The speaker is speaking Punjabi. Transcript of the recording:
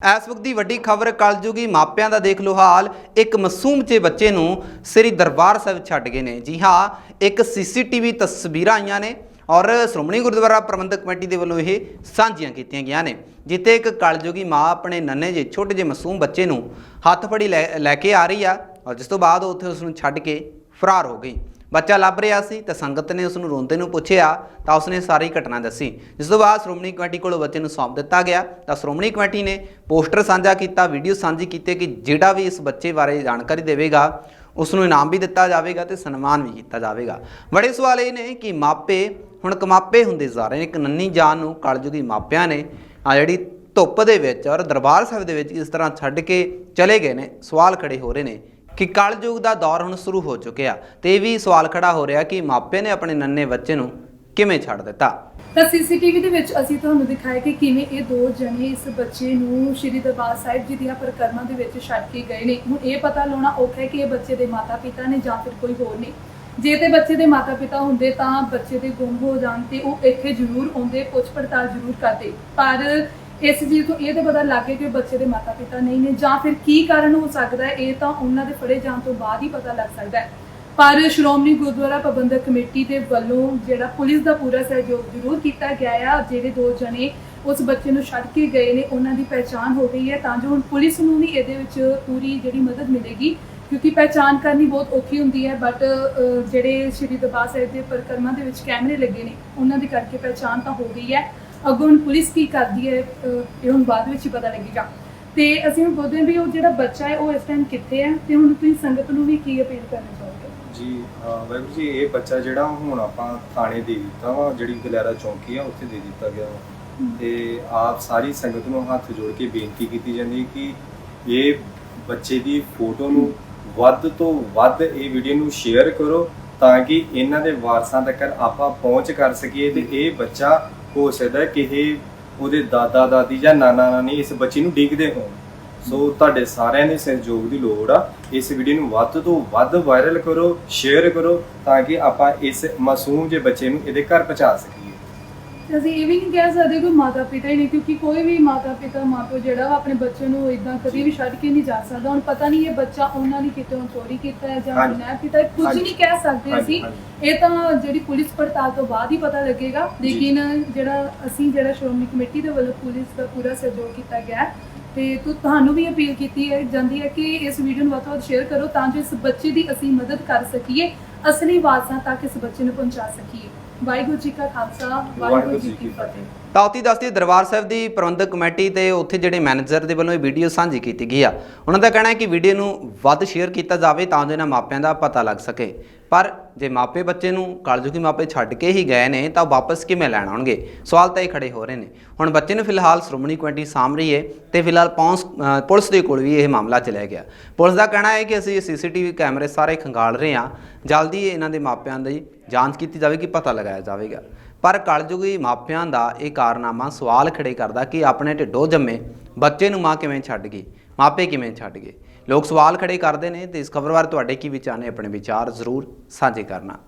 ਇਸ ਵਕਤ ਦੀ ਵੱਡੀ ਖਬਰ ਕਲਯੁਗੀ ਮਾਪਿਆਂ ਦਾ ਦੇਖ ਲੋ ਹਾਲ। ਇੱਕ ਮਾਸੂਮ ਜਿਹੇ ਬੱਚੇ ਨੂੰ ਸ੍ਰੀ ਦਰਬਾਰ ਸਾਹਿਬ ਛੱਡ ਗਏ ਨੇ। ਜੀ ਹਾਂ, ਇੱਕ ਸੀਸੀਟੀਵੀ ਤਸਵੀਰਾਂ ਆਈਆਂ ਨੇ ਔਰ ਸ਼੍ਰੋਮਣੀ ਗੁਰਦੁਆਰਾ ਪ੍ਰਬੰਧਕ ਕਮੇਟੀ ਦੇ ਵੱਲੋਂ ਇਹ ਸਾਂਝੀਆਂ ਕੀਤੀਆਂ ਗਈਆਂ ਨੇ, ਜਿੱਥੇ ਇੱਕ ਕਲਯੁਗੀ ਮਾਂ ਆਪਣੇ ਨੰਨੇ ਜਿਹੇ ਛੋਟੇ ਜਿਹੇ ਮਾਸੂਮ ਬੱਚੇ ਨੂੰ ਹੱਥ ਫੜੀ ਲੈ ਲੈ ਕੇ ਆ ਰਹੀ ਆ ਔਰ ਜਿਸ ਤੋਂ ਬਾਅਦ ਉੱਥੇ ਉਸ ਨੂੰ ਛੱਡ ਕੇ ਫਰਾਰ ਹੋ ਗਈ। ਬੱਚਾ ਲੱਭ ਰਿਹਾ ਸੀ ਤਾਂ ਸੰਗਤ ਨੇ ਉਸ ਨੂੰ ਰੋਂਦੇ ਨੂੰ ਪੁੱਛਿਆ, ਤਾਂ ਉਸਨੇ ਸਾਰੀ ਘਟਨਾ ਦੱਸੀ। ਜਿਸ ਤੋਂ ਬਾਅਦ ਸ਼੍ਰੋਮਣੀ ਕਮੇਟੀ ਕੋਲੋਂ ਬੱਚੇ ਨੂੰ ਸੌਂਪ ਦਿੱਤਾ ਗਿਆ। ਤਾਂ ਸ਼੍ਰੋਮਣੀ ਕਮੇਟੀ ਨੇ ਪੋਸਟਰ ਸਾਂਝਾ ਕੀਤਾ, ਵੀਡੀਓ ਸਾਂਝੀ ਕੀਤੀ ਕਿ ਜਿਹੜਾ ਵੀ ਇਸ ਬੱਚੇ ਬਾਰੇ ਜਾਣਕਾਰੀ ਦੇਵੇਗਾ ਉਸ ਨੂੰ ਇਨਾਮ ਵੀ ਦਿੱਤਾ ਜਾਵੇਗਾ ਤੇ ਸਨਮਾਨ ਵੀ ਕੀਤਾ ਜਾਵੇਗਾ। ਬੜੇ ਸਵਾਲ ਇਹ ਨੇ ਕਿ ਮਾਪੇ, ਹੁਣ ਕਮਾਪੇ ਹੁੰਦੇ ਜਾ ਰਹੇ ਨੇ, ਇੱਕ ਨੰਨੀ ਜਾਨ ਨੂੰ ਕਲਯੁਗੀ ਮਾਪਿਆਂ ਨੇ ਆ ਜਿਹੜੀ ਧੁੱਪ ਦੇ ਵਿੱਚ ਔਰ ਦਰਬਾਰ ਸਾਹਿਬ ਦੇ ਵਿੱਚ ਇਸ ਤਰ੍ਹਾਂ ਛੱਡ ਕੇ ਚਲੇ ਗਏ ਨੇ, ਸਵਾਲ ਖੜੇ ਹੋ ਰਹੇ ਨੇ। ਕਿ ਕਲਯੁਗ ਦਾ ਦੌਰ ਹੁਣ ਸ਼ੁਰੂ ਹੋ ਚੁੱਕਿਆ ਤੇ ਇਹ ਵੀ ਸਵਾਲ ਖੜਾ ਹੋ ਰਿਹਾ ਕਿ ਮਾਪੇ ਨੇ ਆਪਣੇ ਨੰਨੇ ਬੱਚੇ ਨੂੰ ਕਿਵੇਂ ਛੱਡ ਦਿੱਤਾ? ਤਾਂ ਸੀਸੀਟੀਵੀ ਦੇ ਵਿੱਚ ਅਸੀਂ ਤੁਹਾਨੂੰ ਦਿਖਾਇਆ ਕਿ ਕਿਵੇਂ ਇਹ ਦੋ ਜਣੇ ਇਸ ਬੱਚੇ ਨੂੰ ਸ਼੍ਰੀ ਦਰਬਾਰ ਸਾਹਿਬ ਜੀ ਦੀਆਂ ਪ੍ਰਕਰਮਾਂ ਦੇ ਵਿੱਚ ਛੱਡ ਕੇ ਗਏ ਨੇ। ਹੁਣ ਇਹ ਪਤਾ ਲਾਉਣਾ ਔਖਾ ਹੈ ਕਿ ਇਹ ਬੱਚੇ ਦੇ ਮਾਤਾ-ਪਿਤਾ ਨੇ ਜਾਂ ਫਿਰ ਕੋਈ ਹੋਰ ਨੇ। ਜੇ ਤੇ ਬੱਚੇ ਦੇ ਮਾਤਾ-ਪਿਤਾ ਹੁੰਦੇ ਤਾਂ ਬੱਚੇ ਦੇ ਗੁੰਮ ਹੋ ਜਾਣ ਤੇ ਉਹ ਇੱਥੇ ਜ਼ਰੂਰ ਆਉਂਦੇ ਪੁੱਛ ਪੜਤਾਲ ਜ਼ਰੂਰ ਕਰਦੇ। ਪਰ ਇਸ ਚੀਜ਼ ਤੋਂ ਇਹ ਤਾਂ ਪਤਾ ਲੱਗ ਗਿਆ ਕਿ ਉਹ ਬੱਚੇ ਦੇ ਮਾਤਾ-ਪਿਤਾ ਨਹੀਂ ਨੇ ਜਾਂ ਫਿਰ ਕੀ ਕਾਰਨ ਹੋ ਸਕਦਾ ਹੈ, ਇਹ ਤਾਂ ਉਹਨਾਂ ਦੇ ਫੜੇ ਜਾਣ ਤੋਂ ਬਾਅਦ ਹੀ ਪਤਾ ਲੱਗ ਸਕਦਾ ਹੈ। ਪਰ ਸ਼੍ਰੋਮਣੀ ਗੁਰਦੁਆਰਾ ਪ੍ਰਬੰਧਕ ਕਮੇਟੀ ਦੇ ਵੱਲੋਂ ਜਿਹੜਾ ਪੁਲਿਸ ਦਾ ਪੂਰਾ ਸਹਿਯੋਗ ਜ਼ਰੂਰ ਕੀਤਾ ਗਿਆ ਆ, ਜਿਹੜੇ ਦੋ ਜਣੇ ਉਸ ਬੱਚੇ ਨੂੰ ਛੱਡ ਕੇ ਗਏ ਨੇ, ਉਹਨਾਂ ਦੀ ਪਹਿਚਾਣ ਹੋ ਗਈ ਹੈ, ਤਾਂ ਜੋ ਹੁਣ ਪੁਲਿਸ ਨੂੰ ਵੀ ਇਹਦੇ ਵਿੱਚ ਪੂਰੀ ਜਿਹੜੀ ਮਦਦ ਮਿਲੇਗੀ, ਕਿਉਂਕਿ ਪਹਿਚਾਣ ਕਰਨੀ ਬਹੁਤ ਔਖੀ ਹੁੰਦੀ ਹੈ ਬਟ ਜਿਹੜੇ ਸ਼੍ਰੀ ਦਰਬਾਰ ਸਾਹਿਬ ਦੇ ਪਰਿਕਰਮਾ ਦੇ ਵਿੱਚ ਕੈਮਰੇ ਲੱਗੇ ਨੇ, ਉਹਨਾਂ ਦੇ ਕਰਕੇ ਪਹਿਚਾਣ ਤਾਂ ਹੋ ਗਈ ਹੈ। ਅੱਗੋਂ ਹੁਣ ਪੁਲਿਸ ਕੀ ਕਰਦੀ ਹੈ ਅਹ, ਇਹ ਹੁਣ ਬਾਅਦ ਵਿੱਚ ਹੀ ਪਤਾ ਲੱਗੇਗਾ। ਤੇ ਅਸੀਂ ਹੁਣ ਬੋਲਦੇ ਹਾਂ ਵੀ ਉਹ ਜਿਹੜਾ ਬੱਚਾ ਹੈ ਉਹ ਇਸ ਟਾਈਮ ਕਿੱਥੇ ਹੈ ਤੇ ਹੁਣ ਤੁਸੀਂ ਸੰਗਤ ਨੂੰ ਵੀ ਕੀ ਅਪੀਲ ਕਰਨਾ ਚਾਹੋਗੇ? ਜੀ ਅਹ ਵਾਹਿਗੁਰੂ ਜੀ ਇਹ ਬੱਚਾ ਜਿਹੜਾ ਹੁਣ ਆਪਾਂ ਥਾਣੇ ਦੇ ਦਿੱਤਾ ਵਾ ਜਿਹੜੀ ਗਲਿਆਰਾ ਚੌਂਕੀ ਆ ਉੱਥੇ ਦੇ ਦਿੱਤਾ ਗਿਆ ਵਾ। ਤੇ ਆਪ ਸਾਰੀ ਸੰਗਤ ਨੂੰ ਹੱਥ ਜੋੜ ਕੇ ਬੇਨਤੀ ਕੀਤੀ ਜਾਂਦੀ ਹੈ ਕਿ ਇਹ ਬੱਚੇ ਦੀ ਫੋਟੋ ਨੂੰ ਵੱਧ ਤੋਂ ਵੱਧ ਇਹ ਵੀਡੀਓ ਨੂੰ ਸ਼ੇਅਰ ਕਰੋ ਤਾਂ ਕਿ ਇਹਨਾਂ ਦੇ ਵਾਰਸਾਂ ਤੱਕ ਆਪਾਂ ਪਹੁੰਚ ਕਰ ਸਕੀਏ ਤੇ ਇਹ ਬੱਚਾ ਹੋ ਸਕਦਾ ਹੈ ਕਿ ਇਹ ਉਹਦੇ ਦਾਦਾ, ਦਾਦੀ ਜਾਂ ਨਾਨਾ, ਨਾਨੀ ਇਸ ਬੱਚੇ ਨੂੰ ਡਿੱਗਦੇ ਹੋਣ। ਸੋ ਤੁਹਾਡੇ ਸਾਰਿਆਂ ਦੇ ਸਹਿਯੋਗ ਦੀ ਲੋੜ ਆ। ਇਸ ਵੀਡੀਓ ਨੂੰ ਵੱਧ ਤੋਂ ਵੱਧ ਵਾਇਰਲ ਕਰੋ ਸ਼ੇਅਰ ਕਰੋ ਤਾਂ ਕਿ ਆਪਾਂ ਇਸ ਮਾਸੂਮ ਜਿਹੇ ਬੱਚੇ ਨੂੰ ਇਹਦੇ ਘਰ ਪਹੁੰਚਾ ਸਕੀਏ। ਅਸੀਂ ਇਹ ਵੀ ਨਹੀਂ ਕਹਿ ਸਕਦੇ ਕਿ ਮਾਤਾ ਪਿਤਾ ਹੀ ਨਹੀਂ ਕਿਉਂਕਿ ਕੋਈ ਵੀ ਮਾਤਾ ਪਿਤਾ ਮਾਪਿਓ ਜਿਹੜਾ ਵਾ ਆਪਣੇ ਬੱਚੇ ਨੂੰ ਇਦਾਂ ਕਦੀ ਵੀ ਛੱਡ ਕੇ ਨਹੀਂ ਜਾ ਸਕਦਾ ਹੁਣ ਪਤਾ ਨਹੀਂ ਇਹ ਬੱਚਾ ਉਹਨਾਂ ਨੇ ਕਿਤੋਂ ਚੋਰੀ ਕੀਤਾ ਹੈ ਜਾਂ। ਨਾ ਕੀਤਾ ਕੁਝ। ਨਹੀਂ ਕਹਿ ਸਕਦੇ ਅਸੀਂ। ਇਹ ਤਾਂ ਜਿਹੜੀ ਪੁਲਿਸ ਪੜਤਾਲ ਤੋਂ ਬਾਅਦ ਹੀ ਪਤਾ ਲੱਗੇਗਾ। ਲੇਕਿਨ ਜਿਹੜਾ ਅਸੀਂ ਜਿਹੜਾ ਸ਼੍ਰੋਮਣੀ ਕਮੇਟੀ ਦੇ ਵੱਲੋਂ ਪੁਲਿਸ ਦਾ ਪੂਰਾ ਸਹਿਯੋਗ ਕੀਤਾ ਗਿਆ ਹੈ, ਤੇ ਤੁ- ਤੁਹਾਨੂੰ ਵੀ ਅਪੀਲ ਕੀਤੀ ਹੈ ਜਾਂਦੀ ਹੈ ਕਿ ਇਸ ਵੀਡੀਓ ਨੂੰ ਤੋਂ ਵੱਧ ਸ਼ੇਅਰ ਕਰੋ ਤਾਂ ਜੋ ਇਸ ਬੱਚੇ ਦੀ ਅਸੀਂ ਮਦਦ ਕਰ ਸਕੀਏ ਅਸਲੀ ਵਾਰਸਾਂ ਤੱਕ ਇਸ ਬੱਚੇ ਨੂੰ ਪਹੁੰਚਾ ਸਕੀਏ ਵਾਹਿਗੁਰੂ ਜੀ ਕਾ ਖਾਲਸਾ ਵਾਹਿਗੁਰੂ ਜੀ ਕੀ ਫਤਿਹ। ਤਾਂ ਉਤੀ ਦੱਸਦੀ ਦਰਬਾਰ ਸਾਹਿਬ ਦੀ ਪ੍ਰਬੰਧਕ ਕਮੇਟੀ ਤੇ ਉੱਥੇ ਜਿਹੜੇ ਮੈਨੇਜਰ ਦੇ ਵੱਲੋਂ ਇਹ ਵੀਡੀਓ ਸਾਂਝੀ ਕੀਤੀ ਗਈ ਆ। ਉਹਨਾਂ ਦਾ ਕਹਿਣਾ ਹੈ ਕਿ ਵੀਡੀਓ ਨੂੰ ਵੱਧ ਸ਼ੇਅਰ ਕੀਤਾ ਜਾਵੇ ਤਾਂ ਜੋ ਇਹਨਾਂ ਮਾਪਿਆਂ ਦਾ ਪਤਾ ਲੱਗ ਸਕੇ। ਪਰ ਜੇ ਮਾਪੇ ਬੱਚੇ ਨੂੰ ਕਾਲਜੂਗੀ ਮਾਪੇ ਛੱਡ ਕੇ ਹੀ ਗਏ ਨੇ ਤਾਂ ਉਹ ਵਾਪਸ ਕਿਵੇਂ ਲੈਣ ਆਉਣਗੇ? ਸਵਾਲ ਤਾਂ ਇਹ ਖੜੇ ਹੋ ਰਹੇ ਨੇ। ਹੁਣ ਬੱਚੇ ਨੂੰ ਫਿਲਹਾਲ ਸ਼੍ਰੋਮਣੀ ਕਮੇਟੀ ਸਾਂਭ ਰਹੀ ਹੈ ਤੇ ਫਿਲਹਾਲ ਪੁਲਿਸ ਦੇ ਕੋਲ ਵੀ ਇਹ ਮਾਮਲਾ ਚਲਿਆ ਗਿਆ। ਪੁਲਿਸ ਦਾ ਕਹਿਣਾ ਹੈ ਕਿ ਅਸੀਂ ਸੀਸੀਟੀਵੀ ਕੈਮਰੇ ਸਾਰੇ ਖੰਗਾਲ ਰਹੇ ਹਾਂ। ਜਲਦੀ ਇਹਨਾਂ ਦੇ ਮਾਪਿਆਂ ਦੀ ਜਾਂਚ ਕੀਤੀ ਜਾਵੇਗੀ ਪਤਾ ਲਗਾਇਆ ਜਾਵੇਗਾ। ਪਰ ਕਲਯੁਗੀ ਮਾਪਿਆਂ ਦਾ ਇਹ ਕਾਰਨਾਮਾ ਸਵਾਲ ਖੜੇ ਕਰਦਾ ਕਿ ਆਪਣੇ ਢਿੱਡੋਂ ਜੰਮੇ ਬੱਚੇ ਨੂੰ ਮਾਂ ਕਿਵੇਂ ਛੱਡ ਗਈ, ਮਾਪੇ ਕਿਵੇਂ ਛੱਡ ਗਏ? ਲੋਕ ਸਵਾਲ ਖੜੇ ਕਰਦੇ ਨੇ ਤੇ ਇਸ ਖਬਰ ਬਾਰੇ ਤੁਹਾਡੇ ਕੀ ਵਿਚਾਰ ਨੇ, ਆਪਣੇ ਵਿਚਾਰ ਜ਼ਰੂਰ ਸਾਂਝੇ ਕਰਨਾ।